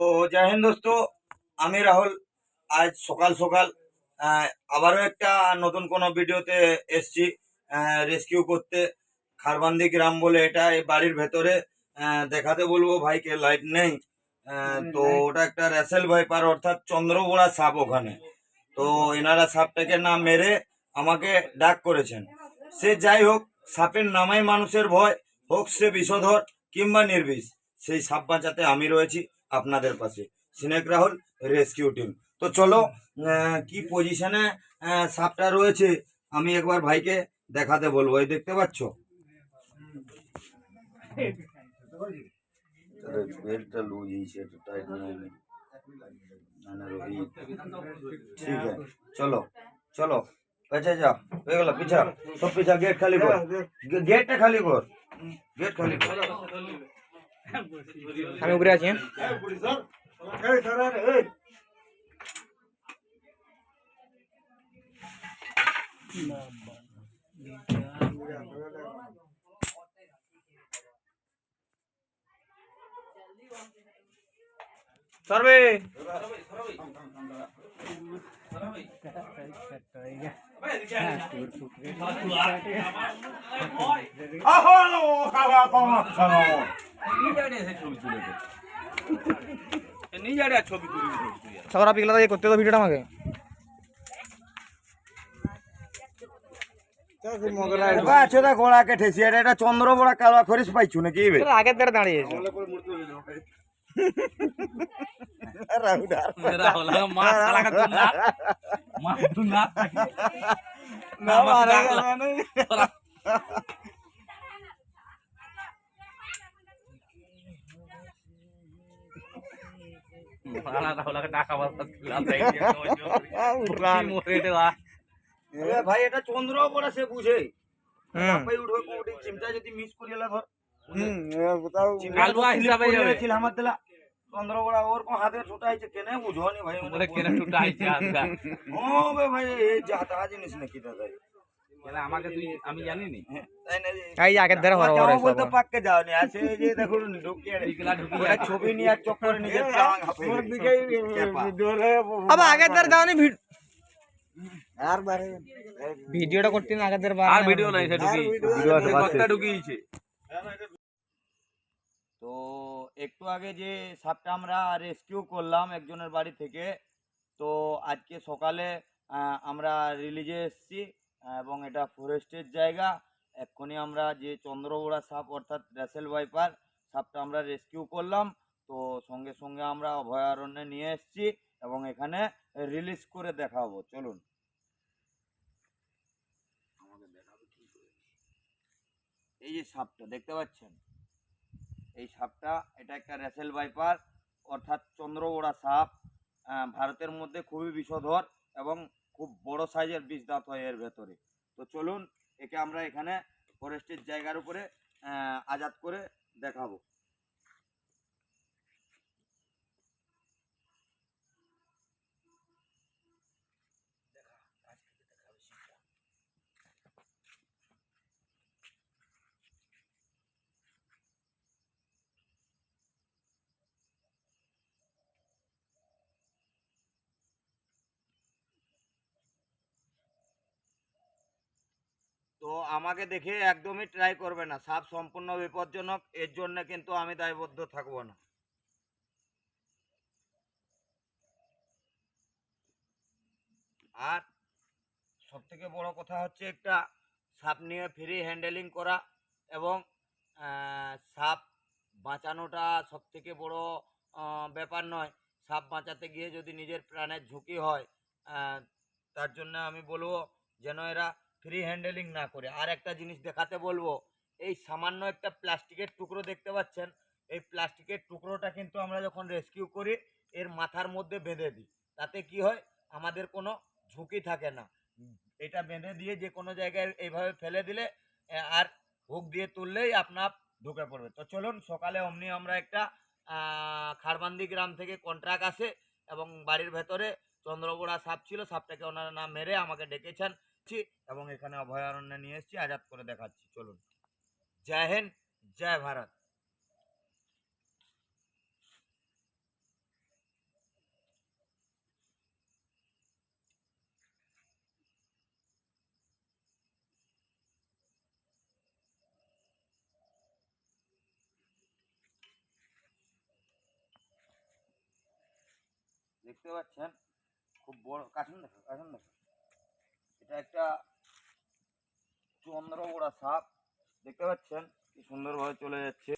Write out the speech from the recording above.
তো জয় হিন্দ দোস্ত আমি রাহুল আজ সকাল সকাল আবারও একটা নতুন কোনো ভিডিওতে এসছি রেস্কিউ করতে। খারবান্দি গ্রাম বলে এটা এই বাড়ির ভেতরে দেখাতে বলব ভাইকে লাইট নেই। তো ওটা একটা রেসেল ভাইপার অর্থাৎ চন্দ্রবোড়া সাপ ওখানে। তো এনারা সাপটাকে না মেরে আমাকে ডাক করেছেন। সে যাই হোক সাপের নামাই মানুষের ভয় হোক সে বিষধর কিংবা নির্বিষ সেই সাপ বাঁচাতে আমি রয়েছি। আপনাদের পাশে। সিনেক রাহুল রেস্কিউ টিম। তো চলো কি পজিশনে সাপটা রয়েছে আমি একবার ভাইকে দেখাতে বলব। এই দেখতে পাচ্ছ? বেল্টটা লুজ হয়েছে একটু টাইট ঠিক আছে চলো চলো। পেছে যা হয়ে গেল পিছা। সব পিছা গেট খালি কর। গেটটা খালি কর। গেট খালি কর। আমি উপরে আছি সরবে সবার পিগলা দিয়ে করতে তো ভিডিওটা আমাকে দা গোড়াকে ঠেসি এটা এটা চন্দ্র বড়া কালবা খরিস পাইছু নাকি আগের দ্বারা দাঁড়িয়েছে এ ভাই এটা চন্দ্র বড়া সে বুঝে হুম ভাই উঠবে কোটি চিমটা যদি মিস করিলা ধর কালুয়া হিসাবে যাবে। ছিল আমার দিলা চন্দ্র বড়া ওর কোন হাতে ছোটা হইছে কেনে বুঝনি ভাই বলে কেনে ছুটা আইছে আজকা ও বে ভাই এই যাতা জিনিস নাকি দাদা বলে আমাকে তুই আমি জানি নি তাই না রে? এই আগের দ্বারা হওয়ার যাও হওয়ার বলতে পাককে যাওনি? আছে যে দেখুন ঢুকিয়ে বিকেলা ঢুকিয়ে ছবি নিয়ে এক চক্করে নিজের প্রাণ হাঁপিয়ে গেছে। আবার আগের দ্বারা দাওনি ভিডিওটা করতে না আগের দ্বারা আর ভিডিও নাই সেটা ঢুকি কথা ঢুকিয়েছে। তো একটু আগে যে সাপটা আমরা রেস্কিউ করলাম একজনের বাড়ি থেকে তো আজকে সকালে আহ, আমরা রিলিজে এসেছি। এবং এটা ফরেস্টের জায়গা। এক্ষুনি আমরা যে চন্দ্রবোড়া সাপ অর্থাৎ রেসেল ভাইপার সাপটা আমরা রেস্কিউ করলাম। তো সঙ্গে সঙ্গে আমরা অভয়ারণ্যে নিয়ে এসেছি এবং এখানে রিলিজ করে দেখাবো। চলুন। এই যে সাপটা, দেখতে পাচ্ছেন? এই সাপটা, এটা একটা রেসেল ভাইপার অর্থাৎ চন্দ্রবোড়া সাপ ভারতের মধ্যে খুবই বিষধর এবং খুব বড় সাইজের বীজ দাঁত হয় এর ভেতরে। তো চলুন, একে আমরা এখানে ফরেস্টের জায়গার উপরে আজাদ করে দেখাবো। তো আমাকে দেখে একদমই ট্রাই করবে না। সাপ সম্পূর্ণ বিপজ্জনক, এর জন্য কিন্তু আমি দায়বদ্ধ থাকব না। আর সব থেকে বড় কথা হচ্ছে একটা সাপ নিয়ে ফ্রি হ্যান্ডেলিং করা এবং সাপ বাঁচানোটা সব থেকে বড় ব্যাপার নয়। সাপ বাঁচাতে গিয়ে যদি নিজের প্রাণের ঝুঁকি হয় তার জন্য আমি বলব যেন এরা ফ্রি হ্যান্ডেলিং না করে। আর একটা জিনিস দেখাতে বলব, এই সামান্য একটা প্লাস্টিকের টুকরো দেখতে পাচ্ছেন? এই প্লাস্টিকের টুকরোটা কিন্তু আমরা যখন রেস্কিউ করি, এর মাথার মধ্যে বেঁধে দিই। তাতে কি হয়? আমাদের কোনো ঝুঁকি থাকে না। এটা বেঁধে দিয়ে যে কোনো জায়গায় এইভাবে ফেলে দিলে আর হুক দিয়ে তুললেই আপনার ঢুকে পড়বে। তো চলুন, সকালে অমনি আমরা একটা খারবান্দি গ্রাম থেকে কন্ট্রাক্ট আসে এবং বাড়ির ভেতরে চন্দ্রবোড়া সাপ ছিল, সাপটাকে ওনারা না মেরে আমাকে ডেকেছেন। দিচ্ছি এবং এখানে অভয়ারণ্যে নিয়ে এসেছি, আজাদ করে দেখাচ্ছি। চলুন। জয় হিন্দ, জয় ভারত। দেখতে পাচ্ছেন? খুব বড়, কাছুন দেখো কাছুন দেখো। এটা একটা চন্দ্রগোড়া সাপ। দেখতে পাচ্ছেন কি সুন্দরভাবে চলে যাচ্ছে।